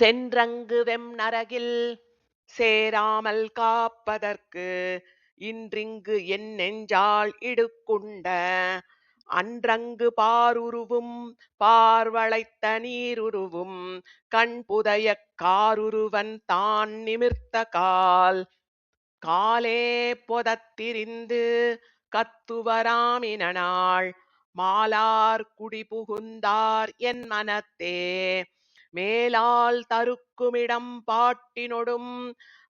சென்றங்கு வெம் நரகில் சேராமல் காப்பதற்கு இன்றிங்கு என் நெஞ்சால் இடுக்குண்ட அன்றங்கு பாருருவும் பார்வளைத்த நீருருவும் கண் புதையக் காருருவன் தான் நிமிர்த்த கால். காலே பொதத்திரிந்து கத்துவராமினாள் மாலார் குடி புகுந்தார் என் மனத்தே. மேலால் தருக்குமிடம் பாட்டினொடும்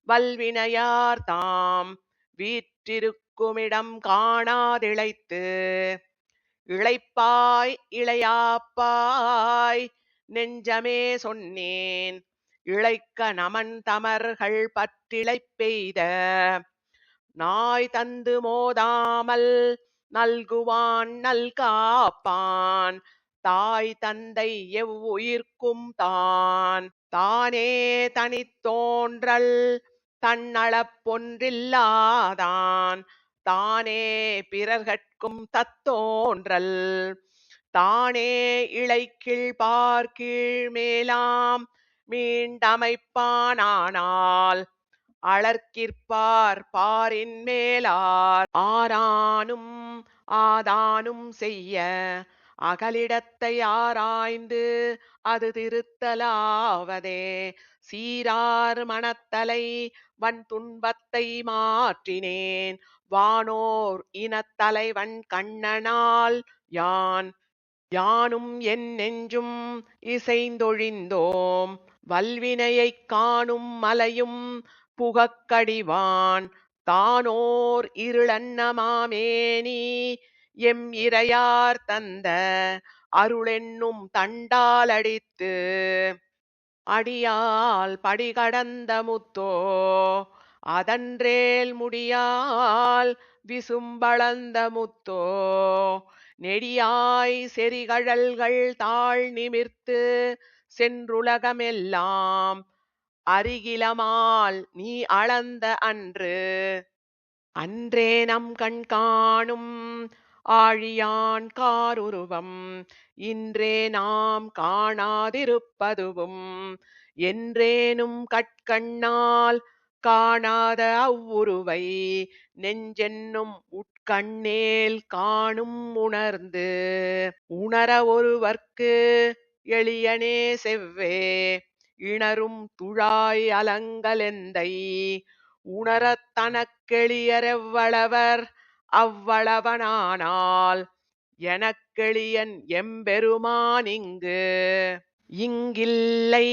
வல்வினையார் தாம் வீற்றிருக்குமிடம் காணாதிழைத்து இளைப்பாய் இளையாப்பாய் நெஞ்சமே சொன்னேன் இளைக்க நமன் தமர்கள் பற்றிளைப்பெய்த நாய் தந்து மோதாமல் நல்குவான் நல்காப்பான் தாய் தந்தை எவ்வுயிர்க்கும் தான். தானே தனித்தோன்றல் தன்னளப்பொன்றில்லாதான் தானே பிறர்கட்கும் தத்தோன்றல் தானே இளைக்கீழ் பார்க்கீழ் மேலாம் மீண்டமைப்பானானால். அளர்க்கிற்பார் பாரின் மேலார் ஆரானும் ஆதானும் செய்ய அகலிடத்தை ஆராய்ந்து அது திருத்தலாவதே. சீரார் மனத்தலை வன் துன்பத்தை மாற்றினேன். வானோர் இனத்தலைவன் கண்ணனால் யான் யானும் என் நெஞ்சும் இசைந்தொழிந்தோம். வல்வினையைக் காணும் மலையும் புகக்கடிவான். தானோர் இருளன்னமாமேனி எம் இறையார் தந்த அருளென்னும் தண்டாலடித்து அடியால் படிகடந்த முத்தோ அதன்றேல் முடியால் விசும்பளந்த முத்தோ நெடியாய் செறிகழல்கள் தாழ் நிமிர்த்து சென்றுலகமெல்லாம் அருகிலமால் நீ அளந்த அன்று அன்றே நம் கண் காணும் ஆழியான் காருருவம் இன்றே நாம் காணாதிருப்பதுவும் என்றேனும் கட்கண்ணால் காணாத அவ்வுருவை நெஞ்சென்னும் உட்கண்ணேல் காணும் உணர்ந்து உணர ஒருவர்க்கு எளியனே செவ்வே. இணரும் துழாய் அலங்கலெந்தை உணரத் தனக்கெளியரெவ்வளவர் அவ்வளவனானால் எனக்கெளியன் எம்பெருமானிங்கு இங்கில்லை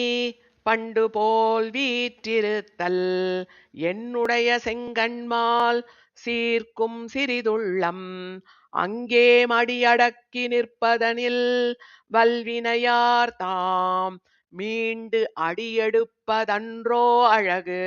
பண்டு போல் வீற்றிருத்தல் என்னுடைய செங்கண்மால் சீர்க்கும் சிறிதுள்ளம். அங்கே மடியடக்கி நிற்பதனில் வல்வினையார் தாம். மீண்டு அடியெடுப்பதன்றோ அழகு.